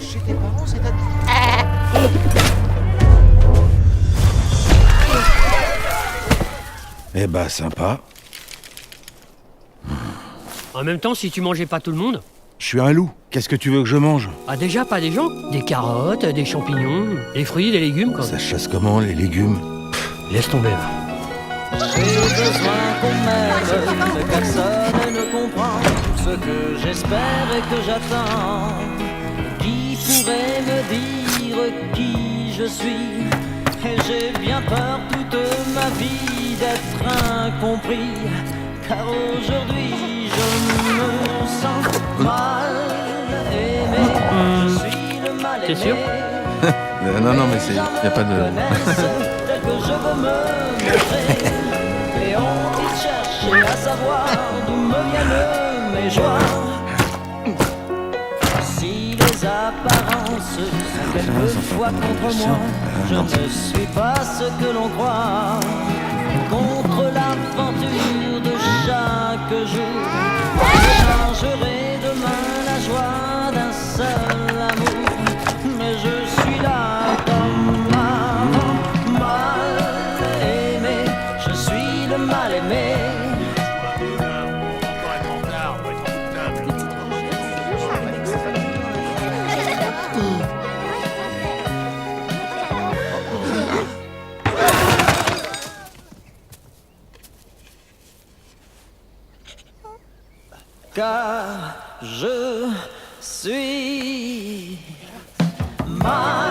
Chez tes parents, c'est. Eh bah, sympa. En même temps, si tu mangeais pas tout le monde, Je suis un loup. Qu'est-ce que tu veux que je mange? Ah déjà pas des gens, des carottes, des champignons, des fruits, des légumes quoi. Ça se chasse comment, les légumes? Laisse tomber là. J'ai besoin qu'on m'aime, personne que j'espère et que j'attends. Qui pourrait me dire qui je suis? Et j'ai bien peur toute ma vie d'être incompris, car aujourd'hui je me sens mal aimé. Je suis le mal aimé. T'es sûr? Euh, non, non, mais c'est. Y a pas de. Tel que je veux me montrer Et on dit chercher à savoir d'où me viennent Si les apparences sont quelquefois contre moi Je ne suis pas ce que l'on croit. Contre l'aventure de chaque jour car je suis mal